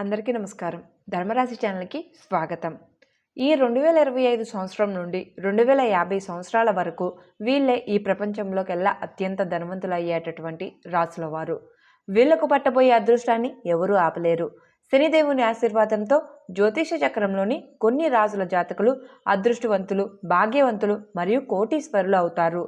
అందరికీ నమస్కారం. ధర్మరాశి ఛానల్కి స్వాగతం. ఈ రెండు వేల ఇరవై ఐదు సంవత్సరం నుండి రెండు వేల యాభై సంవత్సరాల వరకు వీళ్ళే ఈ ప్రపంచంలోకెల్లా అత్యంత ధనవంతులు అయ్యేటటువంటి రాసుల వారు వీళ్ళకు పట్టబోయే అదృష్టాన్ని ఎవరూ ఆపలేరు. శనిదేవుని ఆశీర్వాదంతో జ్యోతిష చక్రంలోని కొన్ని రాజుల జాతకులు అదృష్టవంతులు భాగ్యవంతులు మరియు కోటీశ్వరులు అవుతారు.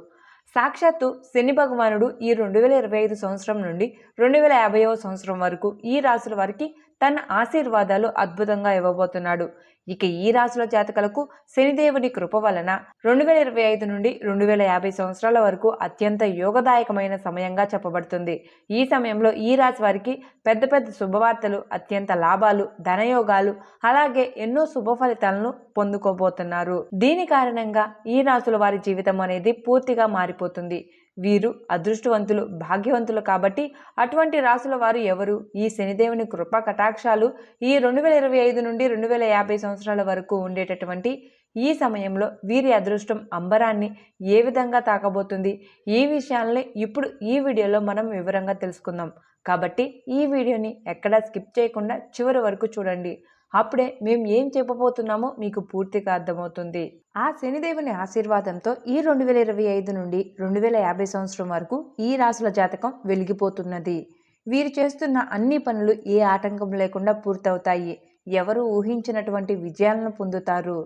సాక్షాత్తు శని భగవానుడు ఈ రెండు వేల ఇరవై ఐదు సంవత్సరం నుండి రెండు వేల యాభైవ సంవత్సరం వరకు ఈ రాసుల వారికి తన ఆశీర్వాదాలు అద్భుతంగా ఇవ్వబోతున్నాడు. ఇక ఈ రాశుల జాతకులకు శనిదేవుని కృప వలన రెండు వేల ఇరవై ఐదు నుండి రెండు వేల యాభై సంవత్సరాల వరకు అత్యంత యోగదాయకమైన సమయంగా చెప్పబడుతుంది. ఈ సమయంలో ఈ రాశి వారికి పెద్ద పెద్ద శుభవార్తలు అత్యంత లాభాలు ధనయోగాలు అలాగే ఎన్నో శుభ ఫలితాలను పొందుకోబోతున్నారు. దీని కారణంగా ఈ రాశుల వారి జీవితం అనేది పూర్తిగా మారిపోతుంది. వీరు అదృష్టవంతులు భాగ్యవంతులు కాబట్టి అటువంటి రాసుల వారు ఎవరు? ఈ శనిదేవుని కృపా కటాక్షాలు ఈ రెండు వేల ఇరవై ఐదు నుండి రెండు వేల యాభై సంవత్సరాల వరకు ఉండేటటువంటి ఈ సమయంలో వీరి అదృష్టం అంబరాన్ని ఏ విధంగా తాకబోతుంది? ఈ విషయాల్ని ఇప్పుడు ఈ వీడియోలో మనం వివరంగా తెలుసుకుందాం. కాబట్టి ఈ వీడియోని ఎక్కడా స్కిప్ చేయకుండా చివరి వరకు చూడండి. అప్పుడే మేము ఏం చెప్పబోతున్నామో మీకు పూర్తిగా అర్థమవుతుంది. ఆ శనిదేవుని ఆశీర్వాదంతో ఈ రెండు వేల ఇరవై ఐదు నుండి రెండు వేల యాభై సంవత్సరం వరకు ఈ రాసుల జాతకం వెలిగిపోతున్నది. వీరు చేస్తున్న అన్ని పనులు ఏ ఆటంకం లేకుండా పూర్తవుతాయి. ఎవరు ఊహించినటువంటి విజయాలను పొందుతారు.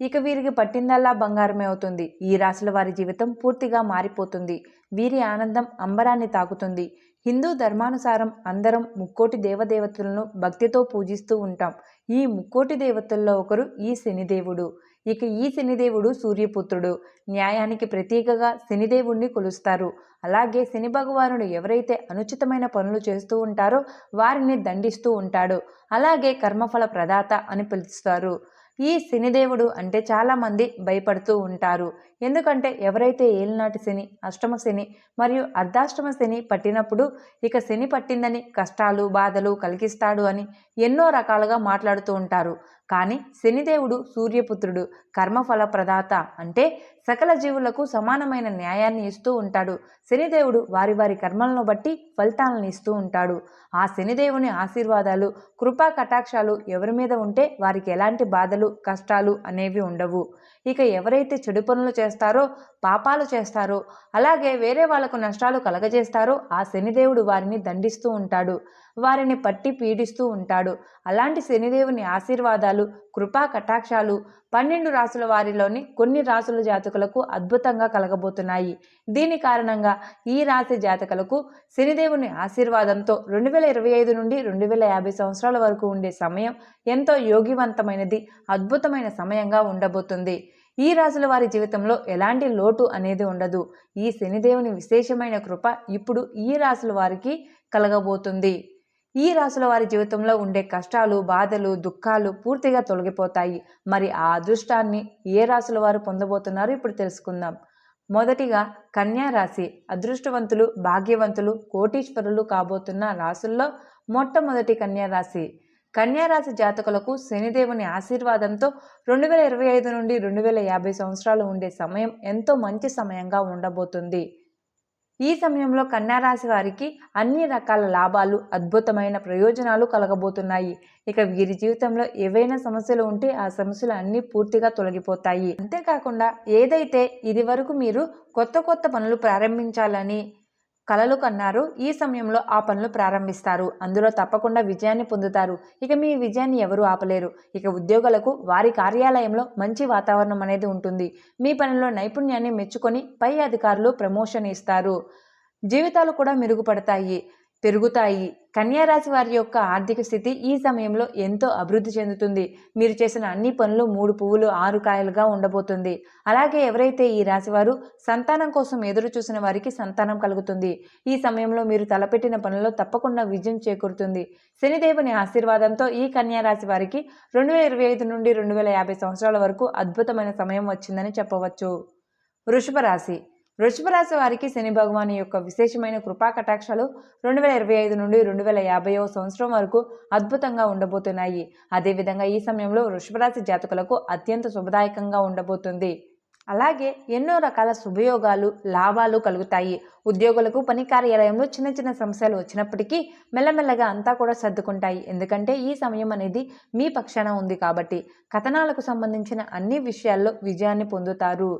ఇక వీరికి పట్టిందల్లా బంగారమే అవుతుంది. ఈ రాశుల వారి జీవితం పూర్తిగా మారిపోతుంది. వీరి ఆనందం అంబరాన్ని తాకుతుంది. హిందూ ధర్మానుసారం అందరం ముక్కోటి దేవదేవతలను భక్తితో పూజిస్తూ ఉంటాం. ఈ ముక్కోటి దేవతల్లో ఒకరు ఈ శనిదేవుడు. ఇక ఈ శనిదేవుడు సూర్యపుత్రుడు. న్యాయానికి ప్రతీకగా శనిదేవుణ్ణి కొలుస్తారు. అలాగే శని భగవానుడు ఎవరైతే అనుచితమైన పనులు చేస్తూ ఉంటారో వారిని దండిస్తూ ఉంటాడు. అలాగే కర్మఫల ప్రదాత అని పిలుస్తారు. ఈ శనిదేవుడు అంటే చాలామంది భయపడుతూ ఉంటారు. ఎందుకంటే ఎవరైతే ఏలినాటి శని అష్టమ శని మరియు అర్ధాష్టమ శని పట్టినప్పుడు ఇక శని పట్టిందని కష్టాలు బాధలు కలిగిస్తాడు అని ఎన్నో రకాలుగా మాట్లాడుతూ ఉంటారు. కానీ శనిదేవుడు సూర్యపుత్రుడు కర్మఫల ప్రదాత అంటే సకల జీవులకు సమానమైన న్యాయాన్ని ఇస్తూ ఉంటాడు. శనిదేవుడు వారి వారి కర్మలను బట్టి ఫలితాలను ఇస్తూ ఉంటాడు. ఆ శనిదేవుని ఆశీర్వాదాలు కృపా కటాక్షాలు ఎవరి మీద ఉంటే వారికి ఎలాంటి బాధలు కష్టాలు అనేవి ఉండవు. ఇక ఎవరైతే చెడు పనులు చేస్తారో పాపాలు చేస్తారో అలాగే వేరే వాళ్ళకు నష్టాలు కలగజేస్తారో ఆ శనిదేవుడు వారిని దండిస్తూ ఉంటాడు. వారిని పట్టి పీడిస్తూ ఉంటాడు. అలాంటి శనిదేవుని ఆశీర్వాదాలు కృపా కటాక్షాలు పన్నెండు రాసుల వారిలోని కొన్ని రాసుల జాతకులకు అద్భుతంగా కలగబోతున్నాయి. దీని కారణంగా ఈ రాశి జాతకులకు శనిదేవుని ఆశీర్వాదంతో రెండు వేల ఇరవై ఐదు నుండి రెండు వేల యాభై సంవత్సరాల వరకు ఉండే సమయం ఎంతో యోగివంతమైనది అద్భుతమైన సమయంగా ఉండబోతుంది. ఈ రాశుల వారి జీవితంలో ఎలాంటి లోటు అనేది ఉండదు. ఈ శనిదేవుని విశేషమైన కృప ఇప్పుడు ఈ రాశుల వారికి కలగబోతుంది. ఈ రాశుల వారి జీవితంలో ఉండే కష్టాలు బాధలు దుఃఖాలు పూర్తిగా తొలగిపోతాయి. మరి ఆ అదృష్టాన్ని ఏ రాశుల వారు పొందబోతున్నారో ఇప్పుడు తెలుసుకుందాం. మొదటిగా కన్యా రాశి. అదృష్టవంతులు భాగ్యవంతులు కోటీశ్వరులు కాబోతున్న రాశుల్లో మొట్టమొదటి కన్యా రాశి. కన్యారాశి జాతకులకు శనిదేవుని ఆశీర్వాదంతో రెండు వేల ఇరవై ఐదు నుండి రెండు వేల యాభై సంవత్సరాలు ఉండే సమయం ఎంతో మంచి సమయంగా ఉండబోతుంది. ఈ సమయంలో కన్యారాశి వారికి అన్ని రకాల లాభాలు అద్భుతమైన ప్రయోజనాలు కలగబోతున్నాయి. ఇక వీరి జీవితంలో ఏవైనా సమస్యలు ఉంటే ఆ సమస్యలు అన్నీ పూర్తిగా తొలగిపోతాయి. అంతేకాకుండా ఏదైతే ఇది వరకు మీరు కొత్త కొత్త పనులు ప్రారంభించాలని కలలు కన్నారు. ఈ సమయంలో ఆ పనులు ప్రారంభిస్తారు. అందులో తప్పకుండా విజయాన్ని పొందుతారు. ఇక మీ విజయాన్ని ఎవరు ఆపలేరు. ఇక ఉద్యోగులకు వారి కార్యాలయంలో మంచి వాతావరణం అనేది ఉంటుంది. మీ పనిలో నైపుణ్యాన్ని మెచ్చుకొని పై అధికారులు ప్రమోషన్ ఇస్తారు. జీవితాలు కూడా మెరుగుపడతాయి. పెరుగుతాయి. కన్యారాశి వారి యొక్క ఆర్థిక స్థితి ఈ సమయంలో ఎంతో అభివృద్ధి చెందుతుంది. మీరు చేసిన అన్ని పనులు మూడు పువ్వులు ఆరు కాయలుగా ఉండబోతుంది. అలాగే ఎవరైతే ఈ రాశివారు సంతానం కోసం ఎదురు చూసిన వారికి సంతానం కలుగుతుంది. ఈ సమయంలో మీరు తలపెట్టిన పనుల్లో తప్పకుండా విజయం చేకూరుతుంది. శనిదేవుని ఆశీర్వాదంతో ఈ కన్యారాశి వారికి రెండు వేల ఇరవై ఐదు నుండి రెండు వేల యాభై సంవత్సరాల వరకు అద్భుతమైన సమయం వచ్చిందని చెప్పవచ్చు. వృషభ రాశి వృషభరాశి వారికి శని భగవాన్ యొక్క విశేషమైన కృపా కటాక్షాలు రెండు వేల ఇరవై ఐదు నుండి రెండు వేల యాభైవ సంవత్సరం వరకు అద్భుతంగా ఉండబోతున్నాయి. అదేవిధంగా ఈ సమయంలో వృషభరాశి జాతకులకు అత్యంత శుభదాయకంగా ఉండబోతుంది. అలాగే ఎన్నో రకాల శుభయోగాలు లాభాలు కలుగుతాయి. ఉద్యోగులకు పని కార్యాలయంలో చిన్న చిన్న సమస్యలు వచ్చినప్పటికీ మెల్లమెల్లగా అంతా కూడా సర్దుకుంటాయి. ఎందుకంటే ఈ సమయం అనేది మీ పక్షాన ఉంది కాబట్టి కథనాలకు సంబంధించిన అన్ని విషయాల్లో విజయాన్ని పొందుతారు.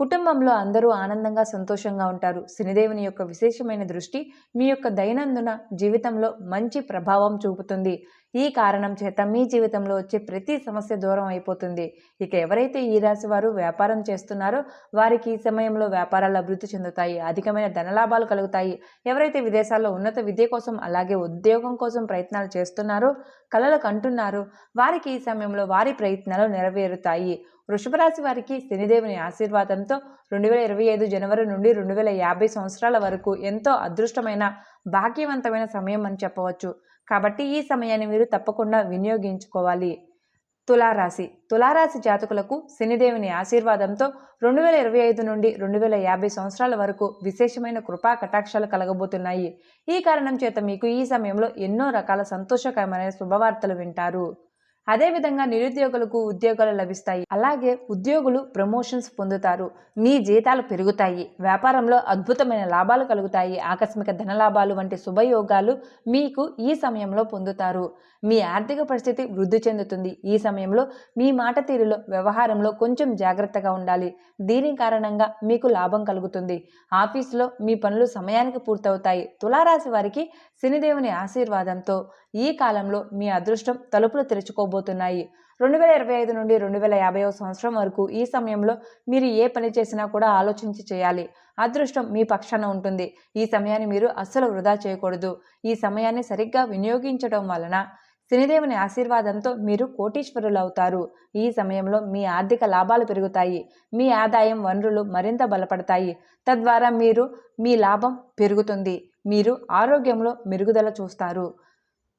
కుటుంబంలో అందరూ ఆనందంగా సంతోషంగా ఉంటారు. శనిదేవుని యొక్క విశేషమైన దృష్టి మీ యొక్క దైనందిన జీవితంలో మంచి ప్రభావం చూపుతుంది. ఈ కారణం చేత మీ జీవితంలో వచ్చే ప్రతి సమస్య దూరం అయిపోతుంది. ఇక ఎవరైతే ఈ రాశి వారు వ్యాపారం చేస్తున్నారో వారికి ఈ సమయంలో వ్యాపారాలు అభివృద్ధి చెందుతాయి అధికమైన ధనలాభాలు కలుగుతాయి. ఎవరైతే విదేశాల్లో ఉన్నత విద్య కోసం అలాగే ఉద్యోగం కోసం ప్రయత్నాలు చేస్తున్నారో కలలు కంటున్నారు వారికి ఈ సమయంలో వారి ప్రయత్నాలు నెరవేరుతాయి. వృషభరాశి వారికి శనిదేవుని ఆశీర్వాదంతో రెండు వేల ఇరవై ఐదు జనవరి నుండి రెండు వేల యాభై సంవత్సరాల వరకు ఎంతో అదృష్టమైన భాగ్యవంతమైన సమయం అని చెప్పవచ్చు. కాబట్టి ఈ సమయాన్ని మీరు తప్పకుండా వినియోగించుకోవాలి. తులారాశి. తులారాశి జాతకులకు శనిదేవుని ఆశీర్వాదంతో రెండు వేల ఇరవై ఐదు నుండి రెండు వేల యాభై సంవత్సరాల వరకు విశేషమైన కృపా కటాక్షాలు కలగబోతున్నాయి. ఈ కారణం చేత మీకు ఈ సమయంలో ఎన్నో రకాల సంతోషకరమైన శుభవార్తలు వింటారు. అదేవిధంగా నిరుద్యోగులకు ఉద్యోగాలు లభిస్తాయి. అలాగే ఉద్యోగులు ప్రమోషన్స్ పొందుతారు. మీ జీతాలు పెరుగుతాయి. వ్యాపారంలో అద్భుతమైన లాభాలు కలుగుతాయి. ఆకస్మిక ధన లాభాలు వంటి శుభయోగాలు మీకు ఈ సమయంలో పొందుతారు. మీ ఆర్థిక పరిస్థితి వృద్ధి చెందుతుంది. ఈ సమయంలో మీ మాట తీరులో వ్యవహారంలో కొంచెం జాగ్రత్తగా ఉండాలి. దీని కారణంగా మీకు లాభం కలుగుతుంది. ఆఫీసులో మీ పనులు సమయానికి పూర్తవుతాయి. తులారాశి వారికి శనిదేవుని ఆశీర్వాదంతో ఈ కాలంలో మీ అదృష్టం తలుపులు అవుతున్నాయి రెండు వేల ఇరవై ఐదు నుండి రెండు వేల యాభై సంవత్సరం వరకు ఈ సమయంలో మీరు ఏ పని చేసినా కూడా ఆలోచించి చేయాలి. అదృష్టం మీ పక్షాన ఉంటుంది. ఈ సమయాన్ని మీరు అస్సలు వృధా చేయకూడదు. ఈ సమయాన్ని సరిగ్గా వినియోగించడం వలన శనిదేవుని ఆశీర్వాదంతో మీరు కోటీశ్వరులు అవుతారు. ఈ సమయంలో మీ ఆర్థిక లాభాలు పెరుగుతాయి. మీ ఆదాయం వనరులు మరింత బలపడతాయి. తద్వారా మీరు మీ లాభం పెరుగుతుంది. మీరు ఆరోగ్యంలో మెరుగుదల చూస్తారు.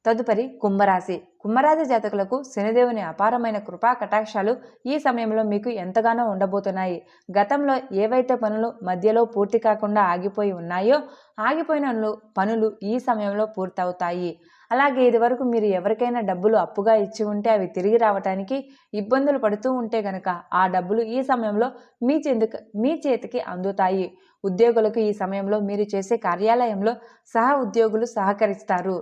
తదుపరి కుంభరాశి. కుంభరాశి జాతకులకు శనిదేవుని అపారమైన కృపా కటాక్షాలు ఈ సమయంలో మీకు ఎంతగానో ఉండబోతున్నాయి. గతంలో ఏవైతే పనులు మధ్యలో పూర్తి కాకుండా ఆగిపోయి ఉన్నాయో ఆగిపోయిన పనులు ఈ సమయంలో పూర్తవుతాయి. అలాగే ఇదివరకు మీరు ఎవరికైనా డబ్బులు అప్పుగా ఇచ్చి ఉంటే అవి తిరిగి రావడానికి ఇబ్బందులు పడుతూ ఉంటే గనక ఆ డబ్బులు ఈ సమయంలో మీ చెందుకు మీ చేతికి అందుతాయి. ఉద్యోగులకు ఈ సమయంలో మీరు చేసే కార్యాలయంలో సహ ఉద్యోగులు సహకరిస్తారు.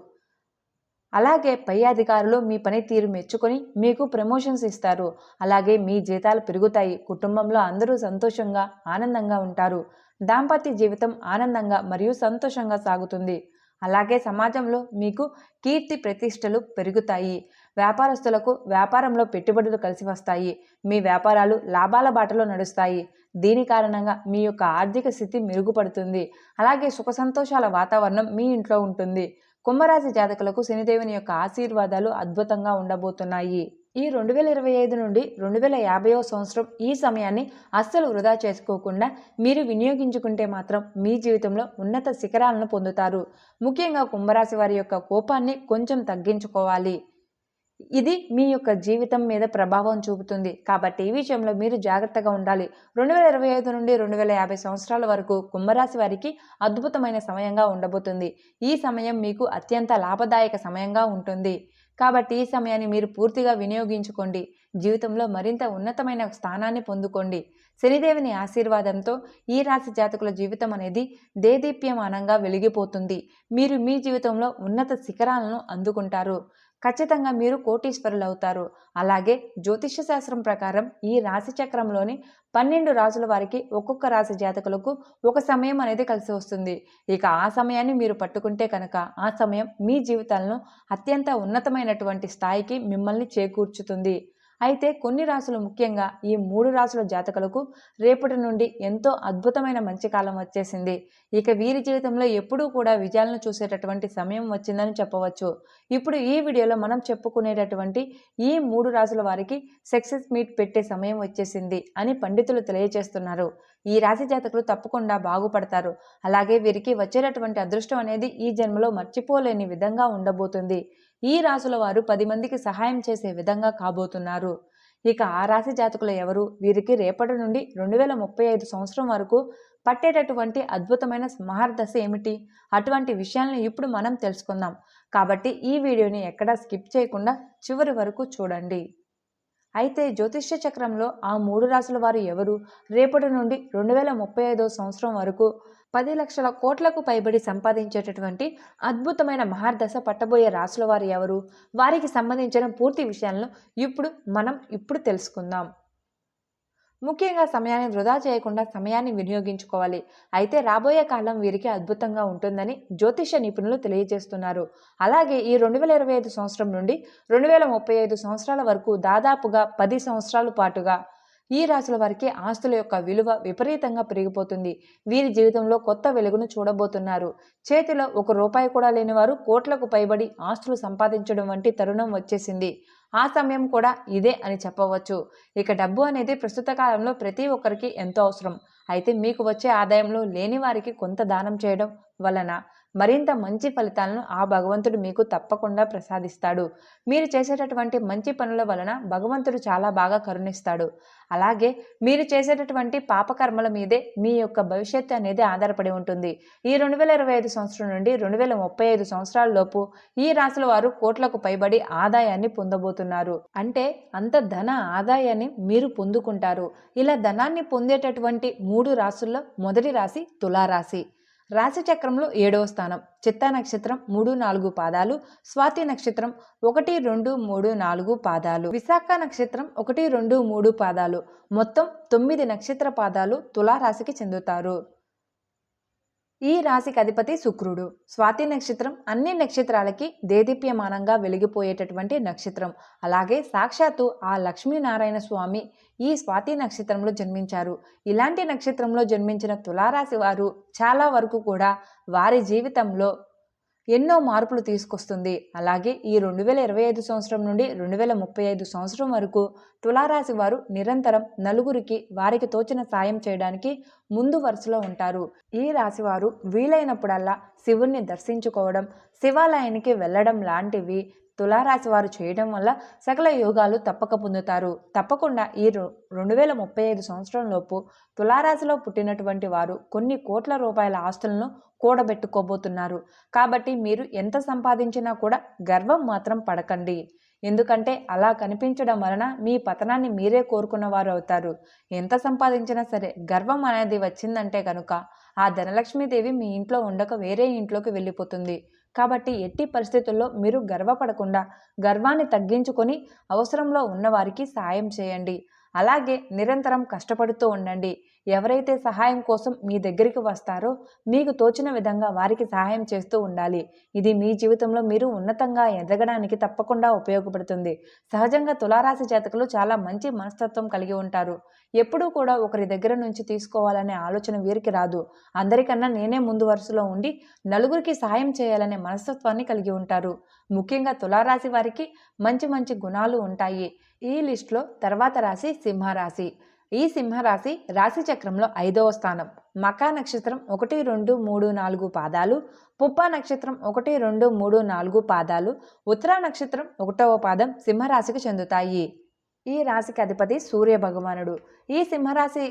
అలాగే పై అధికారులు మీ పనితీరు మెచ్చుకొని మీకు ప్రమోషన్స్ ఇస్తారు. అలాగే మీ జీతాలు పెరుగుతాయి. కుటుంబంలో అందరూ సంతోషంగా ఆనందంగా ఉంటారు. దాంపత్య జీవితం ఆనందంగా మరియు సంతోషంగా సాగుతుంది. అలాగే సమాజంలో మీకు కీర్తి ప్రతిష్టలు పెరుగుతాయి. వ్యాపారస్తులకు వ్యాపారంలో పెట్టుబడులు కలిసి వస్తాయి. మీ వ్యాపారాలు లాభాల బాటలో నడుస్తాయి. దీని కారణంగా మీ యొక్క ఆర్థిక స్థితి మెరుగుపడుతుంది. అలాగే సుఖ సంతోషాల వాతావరణం మీ ఇంట్లో ఉంటుంది. కుంభరాశి జాతకులకు శనిదేవుని యొక్క ఆశీర్వాదాలు అద్భుతంగా ఉండబోతున్నాయి. ఈ రెండు వేల ఇరవై ఐదు నుండి రెండు వేల యాభైవ సంవత్సరం ఈ సమయాన్ని అస్సలు వృధా చేసుకోకుండా మీరు వినియోగించుకుంటే మాత్రం మీ జీవితంలో ఉన్నత శిఖరాలను పొందుతారు. ముఖ్యంగా కుంభరాశి వారి యొక్క కోపాన్ని కొంచెం తగ్గించుకోవాలి. ఇది మీ యొక్క జీవితం మీద ప్రభావం చూపుతుంది. కాబట్టి ఈ విషయంలో మీరు జాగ్రత్తగా ఉండాలి. రెండు వేల ఇరవై ఐదు నుండి రెండు వేల యాభై సంవత్సరాల వరకు కుంభరాశి వారికి అద్భుతమైన సమయంగా ఉండబోతుంది. ఈ సమయం మీకు అత్యంత లాభదాయక సమయంగా ఉంటుంది. కాబట్టి ఈ సమయాన్ని మీరు పూర్తిగా వినియోగించుకోండి. జీవితంలో మరింత ఉన్నతమైన స్థానాన్ని పొందుకోండి. శనిదేవుని ఆశీర్వాదంతో ఈ రాశి జాతకుల జీవితం అనేది దేదీప్యమానంగా వెలిగిపోతుంది. మీరు మీ జీవితంలో ఉన్నత శిఖరాలను అందుకుంటారు. ఖచ్చితంగా మీరు కోటీశ్వరులు అవుతారు అలాగే జ్యోతిష శాస్త్రం ప్రకారం ఈ రాశి చక్రంలోని పన్నెండు రాసుల వారికి ఒక్కొక్క రాశి జాతకులకు ఒక సమయం అనేది కలిసి వస్తుంది. ఇక ఆ సమయాన్ని మీరు పట్టుకుంటే కనుక ఆ సమయం మీ జీవితాలను అత్యంత ఉన్నతమైనటువంటి స్థాయికి మిమ్మల్ని చేకూర్చుతుంది. అయితే కొన్ని రాసులు ముఖ్యంగా ఈ మూడు రాసుల జాతకులకు రేపటి నుండి ఎంతో అద్భుతమైన మంచి కాలం వచ్చేసింది. ఇక వీరి జీవితంలో ఎప్పుడూ కూడా విజయాలను చూసేటటువంటి సమయం వచ్చిందని చెప్పవచ్చు. ఇప్పుడు ఈ వీడియోలో మనం చెప్పుకునేటటువంటి ఈ మూడు రాసుల వారికి సక్సెస్ మీట్ పెట్టే సమయం వచ్చేసింది అని పండితులు తెలియజేస్తున్నారు. ఈ రాశి జాతకులు తప్పకుండా బాగుపడతారు. అలాగే వీరికి వచ్చేటటువంటి అదృష్టం అనేది ఈ జన్మలో మర్చిపోలేని విధంగా ఉండబోతుంది. ఈ రాశుల వారు పది మందికి సహాయం చేసే విధంగా కాబోతున్నారు. ఇక ఆ రాశి జాతకులు ఎవరు? వీరికి రేపటి నుండి రెండు వేల ముప్పై ఐదు సంవత్సరం వరకు పట్టేటటువంటి అద్భుతమైన మహర్దశ ఏమిటి? అటువంటి విషయాలను ఇప్పుడు మనం తెలుసుకుందాం. కాబట్టి ఈ వీడియోని ఎక్కడా స్కిప్ చేయకుండా చివరి వరకు చూడండి. అయితే జ్యోతిష్య చక్రంలో ఆ మూడు రాసుల వారు ఎవరు? రేపటి నుండి రెండు వేల ముప్పై ఐదో సంవత్సరం వరకు పది లక్షల కోట్లకు పైబడి సంపాదించేటటువంటి అద్భుతమైన మహార్దశ పట్టబోయే రాసుల వారు ఎవరు? వారికి సంబంధించిన పూర్తి విషయాలను ఇప్పుడు మనం ఇప్పుడు తెలుసుకుందాం. ముఖ్యంగా సమయాన్ని వృధా చేయకుండా సమయాన్ని వినియోగించుకోవాలి. అయితే రాబోయే కాలం వీరికి అద్భుతంగా ఉంటుందని జ్యోతిష నిపుణులు తెలియజేస్తున్నారు. అలాగే ఈ రెండు వేల ఇరవై ఐదు సంవత్సరం నుండి రెండు వేల ముప్పై ఐదు సంవత్సరాల వరకు దాదాపుగా పది సంవత్సరాల పాటుగా ఈ రాశుల వారికి ఆస్తుల యొక్క విలువ విపరీతంగా పెరిగిపోతుంది. వీరి జీవితంలో కొత్త వెలుగును చూడబోతున్నారు. చేతిలో ఒక రూపాయి కూడా లేని వారు కోట్లకు పైబడి ఆస్తులు సంపాదించడం వంటి తరుణం వచ్చేసింది. ఆ సమయం కూడా ఇదే అని చెప్పవచ్చు. ఇక డబ్బు అనేది ప్రస్తుత కాలంలో ప్రతి ఒక్కరికి ఎంతో అవసరం. అయితే మీకు వచ్చే ఆదాయంలో లేని వారికి కొంత దానం చేయడం వలన మరింత మంచి ఫలితాలను ఆ భగవంతుడు మీకు తప్పకుండా ప్రసాదిస్తాడు. మీరు చేసేటటువంటి మంచి పనుల వలన భగవంతుడు చాలా బాగా కరుణిస్తాడు. అలాగే మీరు చేసేటటువంటి పాపకర్మల మీదే మీ యొక్క భవిష్యత్తు అనేది ఆధారపడి ఉంటుంది. ఈ రెండు వేల ఇరవై ఐదు సంవత్సరం నుండి రెండు వేల ముప్పై ఐదు సంవత్సరాల లోపు ఈ రాశుల వారు కోట్లకు పైబడి ఆదాయాన్ని పొందబోతున్నారు. అంటే అంత ధన ఆదాయాన్ని మీరు పొందుకుంటారు. ఇలా ధనాన్ని పొందేటటువంటి మూడు రాశుల్లో మొదటి రాశి తులారాశి. రాశిచక్రంలో ఏడవ స్థానం. చిత్తా నక్షత్రం మూడు నాలుగు పాదాలు స్వాతి నక్షత్రం ఒకటి రెండు మూడు నాలుగు పాదాలు విశాఖ నక్షత్రం ఒకటి రెండు మూడు పాదాలు. మొత్తం తొమ్మిది నక్షత్ర పాదాలు తులారాశికి చెందుతారు. ఈ రాశికి అధిపతి శుక్రుడు. స్వాతి నక్షత్రం అన్ని నక్షత్రాలకి దేదీప్యమానంగా వెలిగిపోయేటటువంటి నక్షత్రం. అలాగే సాక్షాత్తు ఆ లక్ష్మీనారాయణ స్వామి ఈ స్వాతి నక్షత్రంలో జన్మించారు. ఇలాంటి నక్షత్రంలో జన్మించిన తులారాశి వారు చాలా వరకు కూడా వారి జీవితంలో ఎన్నో మార్పులు తీసుకొస్తుంది. అలాగే ఈ రెండు వేల ఇరవై ఐదు సంవత్సరం నుండి రెండు వేల ముప్పై ఐదు సంవత్సరం వరకు తులారాశి వారు నిరంతరం నలుగురికి వారికి తోచిన సాయం చేయడానికి ముందు వరుసలో ఉంటారు. ఈ రాశివారు వీలైనప్పుడల్లా శివుణ్ణి దర్శించుకోవడం శివాలయానికి వెళ్ళడం లాంటివి తులారాశి వారు చేయడం వల్ల సకల యోగాలు తప్పక పొందుతారు. తప్పకుండా ఈ రెండు వేల ముప్పై ఐదు సంవత్సరంలోపు తులారాశిలో పుట్టినటువంటి వారు కొన్ని కోట్ల రూపాయల ఆస్తులను కూడబెట్టుకోబోతున్నారు. కాబట్టి మీరు ఎంత సంపాదించినా కూడా గర్వం మాత్రం పడకండి. ఎందుకంటే అలా కనిపించడం వలన మీ పతనాన్ని మీరే కోరుకున్న వారు అవుతారు. ఎంత సంపాదించినా సరే గర్వం అనేది వచ్చిందంటే కనుక ఆ ధనలక్ష్మీదేవి మీ ఇంట్లో ఉండక వేరే ఇంట్లోకి వెళ్ళిపోతుంది. కాబట్టి ఎట్టి పరిస్థితుల్లో మీరు గర్వపడకుండా గర్వాన్ని తగ్గించుకొని అవసరంలో ఉన్నవారికి సాయం చేయండి. అలాగే నిరంతరం కష్టపడుతూ ఉండండి. ఎవరైతే సహాయం కోసం మీ దగ్గరికి వస్తారో మీకు తోచిన విధంగా వారికి సహాయం చేస్తూ ఉండాలి. ఇది మీ జీవితంలో మీరు ఉన్నతంగా ఎదగడానికి తప్పకుండా ఉపయోగపడుతుంది. సహజంగా తులారాశి జాతకులు చాలా మంచి మనస్తత్వం కలిగి ఉంటారు. ఎప్పుడూ కూడా ఒకరి దగ్గర నుంచి తీసుకోవాలనే ఆలోచన వీరికి రాదు. అందరికన్నా నేనే ముందు వరుసలో ఉండి నలుగురికి సాయం చేయాలనే మనస్తత్వాన్ని కలిగి ఉంటారు. ముఖ్యంగా తులారాశి వారికి మంచి మంచి గుణాలు ఉంటాయి. ఈ లిస్టులో తర్వాత రాశి సింహరాశి. ఈ సింహరాశి రాశి చక్రంలో ఐదవ స్థానం. మకా నక్షత్రం ఒకటి రెండు మూడు నాలుగు పాదాలు. పుప్ప నక్షత్రం ఒకటి రెండు మూడు నాలుగు పాదాలు. ఉత్తరా నక్షత్రం ఒకటవ పాదం సింహరాశికి చెందుతాయి. ఈ రాశికి అధిపతి సూర్య భగవానుడు. ఈ సింహరాశి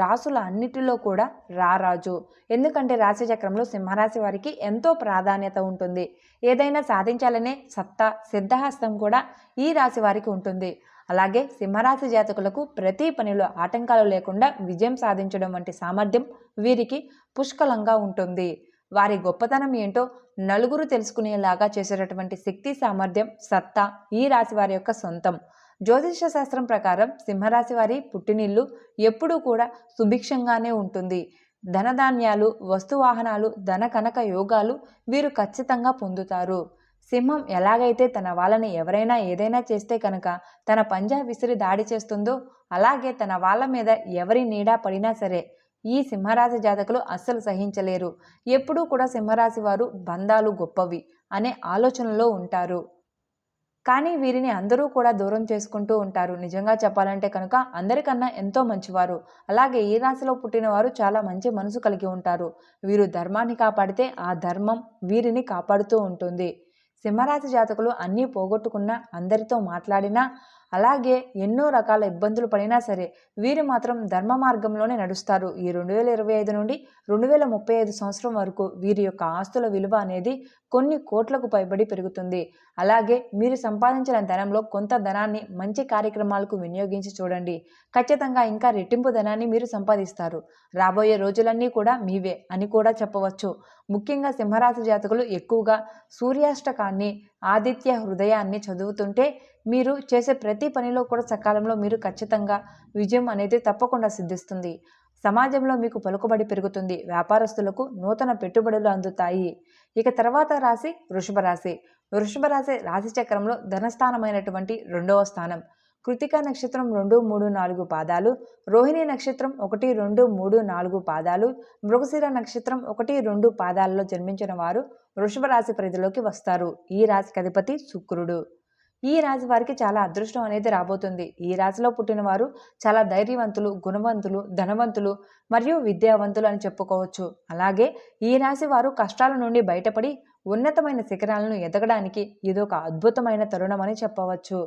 రాసుల అన్నిటిలో కూడా రారాజు ఎందుకంటే రాశి చక్రంలో సింహరాశి వారికి ఎంతో ప్రాధాన్యత ఉంటుంది. ఏదైనా సాధించాలనే సత్తా సిద్ధహస్తం కూడా ఈ రాశి వారికి ఉంటుంది. అలాగే సింహరాశి జాతకులకు ప్రతి పనిలో ఆటంకాలు లేకుండా విజయం సాధించడం వంటి సామర్థ్యం వీరికి పుష్కలంగా ఉంటుంది. వారి గొప్పతనం ఏంటో నలుగురు తెలుసుకునేలాగా చేసేటటువంటి శక్తి సామర్థ్యం సత్తా ఈ రాశి వారి యొక్క సొంతం. జ్యోతిష శాస్త్రం ప్రకారం సింహరాశి వారి పుట్టినిల్లు ఎప్పుడూ కూడా సుభిక్షంగానే ఉంటుంది. ధనధాన్యాలు వస్తువాహనాలు ధన కనక యోగాలు వీరు ఖచ్చితంగా పొందుతారు. సింహం ఎలాగైతే తన వాళ్ళని ఎవరైనా ఏదైనా చేస్తే కనుక తన పంజా విసిరి దాడి చేస్తుందో అలాగే తన వాళ్ళ మీద ఎవరి నీడా పడినా సరే ఈ సింహరాశి జాతకులు అస్సలు సహించలేరు. ఎప్పుడూ కూడా సింహరాశి వారు బంధాలు గొప్పవి అనే ఆలోచనలో ఉంటారు. కానీ వీరిని అందరూ కూడా దూరం చేసుకుంటూ ఉంటారు. నిజంగా చెప్పాలంటే కనుక అందరికన్నా ఎంతో మంచివారు. అలాగే ఈ రాశిలో పుట్టిన వారు చాలా మంచి మనసు కలిగి ఉంటారు. వీరు ధర్మాన్ని కాపాడితే ఆ ధర్మం వీరిని కాపాడుతూ ఉంటుంది. సింహరాశి జాతకులు అన్నీ పోగొట్టుకున్నా అందరితో మాట్లాడినా అలాగే ఎన్నో రకాల ఇబ్బందులు పడినా సరే వీరు మాత్రం ధర్మ మార్గంలోనే నడుస్తారు. ఈ రెండు వేల ఇరవై ఐదు నుండి రెండు వేల ముప్పై ఐదు సంవత్సరం వరకు వీరి యొక్క ఆస్తుల విలువ అనేది కొన్ని కోట్లకు పైబడి పెరుగుతుంది. అలాగే మీరు సంపాదించిన ధనంలో కొంత ధనాన్ని మంచి కార్యక్రమాలకు వినియోగించి చూడండి. ఖచ్చితంగా ఇంకా రెట్టింపు ధనాన్ని మీరు సంపాదిస్తారు. రాబోయే రోజులన్నీ కూడా మీవే అని కూడా చెప్పవచ్చు. ముఖ్యంగా సింహరాశి జాతకులు ఎక్కువగా సూర్యాష్టకాన్ని ఆదిత్య హృదయాన్ని చదువుతుంటే మీరు చేసే ప్రతి పనిలో కూడా సకాలంలో మీరు ఖచ్చితంగా విజయం అనేది తప్పకుండా సిద్ధిస్తుంది. సమాజంలో మీకు పలుకుబడి పెరుగుతుంది. వ్యాపారస్తులకు నూతన పెట్టుబడులు అందుతాయి. ఇక తర్వాత రాశి వృషభ రాశి. వృషభ రాశి రాశి చక్రంలో ధనస్థానమైనటువంటి రెండవ స్థానం. కృతికా నక్షత్రం రెండు మూడు నాలుగు పాదాలు. రోహిణి నక్షత్రం ఒకటి రెండు మూడు నాలుగు పాదాలు. మృగశిర నక్షత్రం ఒకటి రెండు పాదాలలో జన్మించిన వారు వృషభ రాశి పరిధిలోకి వస్తారు. ఈ రాశికి అధిపతి శుక్రుడు. ఈ రాశి వారికి చాలా అదృష్టం అనేది రాబోతుంది. ఈ రాశిలో పుట్టిన వారు చాలా ధైర్యవంతులు గుణవంతులు ధనవంతులు మరియు విద్యావంతులు అని చెప్పుకోవచ్చు. అలాగే ఈ రాశి వారు కష్టాల నుండి బయటపడి ఉన్నతమైన శిఖరాలను ఎదగడానికి ఇదొక అద్భుతమైన తరుణం అని చెప్పవచ్చు.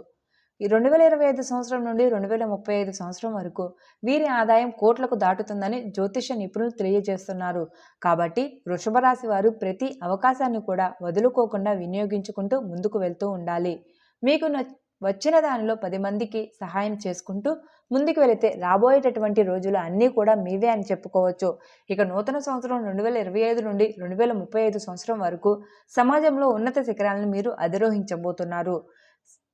ఈ రెండు వేల ఇరవై ఐదు సంవత్సరం నుండి రెండు వేల ముప్పై ఐదు సంవత్సరం వరకు వీరి ఆదాయం కోట్లకు దాటుతుందని జ్యోతిష నిపుణులు తెలియజేస్తున్నారు. కాబట్టి వృషభ రాశి వారు ప్రతి అవకాశాన్ని కూడా వదులుకోకుండా వినియోగించుకుంటూ ముందుకు వెళ్తూ ఉండాలి. మీకు న- వచ్చిన దానిలో పది మందికి సహాయం చేసుకుంటూ ముందుకు వెళితే రాబోయేటటువంటి రోజులు అన్నీ కూడా మీవే అని చెప్పుకోవచ్చు. ఇక నూతన సంవత్సరం రెండు వేల ఇరవై ఐదు నుండి రెండు వేల ముప్పై ఐదు సంవత్సరం వరకు సమాజంలో ఉన్నత శిఖరాలను మీరు అధిరోహించబోతున్నారు.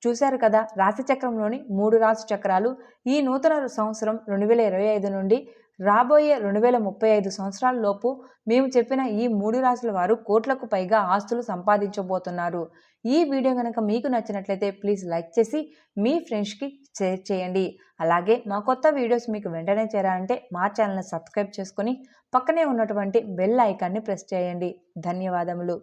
చూశారు కదా రాశి చక్రంలోని మూడు రాశి చక్రాలు ఈ నూతన సంవత్సరం రెండు వేల ఇరవై ఐదు నుండి రాబోయే రెండు వేల ముప్పై ఐదు సంవత్సరాల లోపు మేము చెప్పిన ఈ మూడు రాశుల వారు కోట్లకు పైగా ఆస్తులు సంపాదించబోతున్నారు. ఈ వీడియో కనుక మీకు నచ్చినట్లయితే ప్లీజ్ లైక్ చేసి మీ ఫ్రెండ్స్కి షేర్ చేయండి. అలాగే మా కొత్త వీడియోస్ మీకు వెంటనే చేరాలంటే మా ఛానల్ని సబ్స్క్రైబ్ చేసుకొని పక్కనే ఉన్నటువంటి బెల్ ఐకాన్ని ప్రెస్ చేయండి. ధన్యవాదములు.